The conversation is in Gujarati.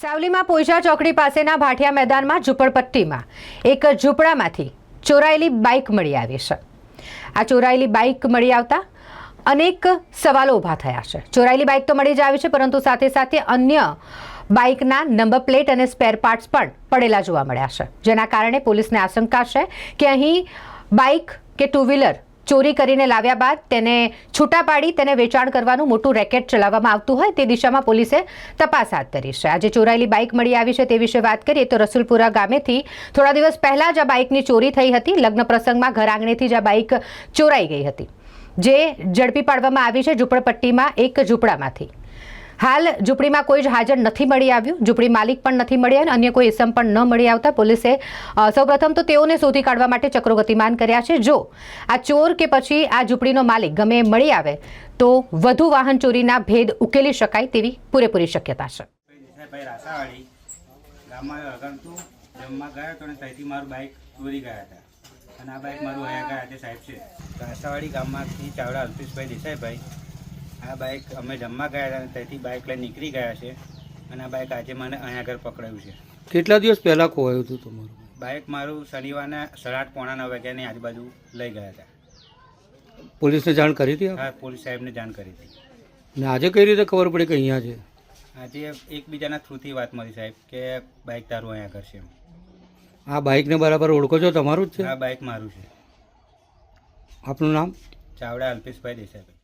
સાવલીમાં પોઈજા ચોકડી પાસેના ભાટિયા મેદાનમાં ઝૂંપડપટ્ટીમાં એક ઝૂંપડામાંથી ચોરાયેલી બાઇક મળી આવી છે. આ ચોરાયેલી બાઇક મળી આવતા અનેક સવાલો ઊભા થયા છે. ચોરાયેલી બાઇક તો મળી જ આવી છે, પરંતુ સાથે સાથે અન્ય બાઇકના નંબર પ્લેટ અને સ્પેર પાર્ટ્સ પણ પડેલા જોવા મળ્યા છે. જેના કારણે પોલીસને આશંકા છે કે અહીં બાઇક કે ટુ વ્હીલર ચોરી કરીને લાવ્યા બાદ તેને છૂટા પાડી, તેને વેચાણ કરવાનું મોટું રેકેટ ચલાવવામાં આવતું હોય તે દિશામાં પોલીસે તપાસ હાથ ધરી છે. આજે ચોરાયેલી બાઇક મળી આવી છે તે વિશે વાત કરીએ તો રસુલપુરા ગામેથી થોડા દિવસ પહેલાં જ આ બાઇકની ચોરી થઈ હતી. લગ્ન પ્રસંગમાં ઘર આંગણેથી જ આ બાઇક ચોરાઈ ગઈ હતી. જે ઝડપી પાડવામાં આવી છે ઝૂંપડપટ્ટીમાં, એક ઝૂંપડામાંથી. હાલ ઝૂંપડીમાં કોઈ જ હાજર નથી મળી આવ્યું. ઝૂંપડી માલિક પણ નથી મળી અને અન્ય કોઈ ઇસમ પણ ન મળી આવતા પોલીસે સૌપ્રથમ તો તેઓને શોધી કાઢવા માટે ચક્રો ગતિમાન કર્યા છે. જો આ ચોર કે પછી આ ઝૂંપડીનો માલિક ગમે મળી આવે, તો વધુ વાહન ચોરીના ભેદ ઉકેલી શકાય તેવી પૂરેપૂરી શક્યતા છે. અને આ બાઇક મારું અહીંયા ગયા છે સાહેબ છે. રાસાવાડી ગામમાંથી ચાવડા અલ્પેશભાઈ દેસાઈભાઈ. આ બાઇક અમે જમવા ગયા હતા ત્યાંથી બાઇક લઈને નીકળી ગયા છે અને આ બાઇક આજે મને અહીંયા આગળ પકડાયું છે. કેટલા દિવસ પહેલાં ખોવાયું હતું તમારું? બાઇક મારું શનિવારના સાડા આઠ પોણા નવ વાગ્યાની આજુબાજુ લઈ ગયા હતા. પોલીસને જાણ કરી હતી હા પોલીસ સાહેબને જાણ કરી હતી. ને આજે કઈ રીતે ખબર પડી કે અહીંયા છે? આજે એકબીજાના થ્રુથી વાત મળી સાહેબ કે બાઇક તારું અહીંયા કરશે છે આ બાઇકને બરાબર ઓળખો છો? તમારું જ છે? આ બાઇક મારું છે. આપનું નામ? ચાવડા અલ્પેશભાઈ દેસાઈભાઈ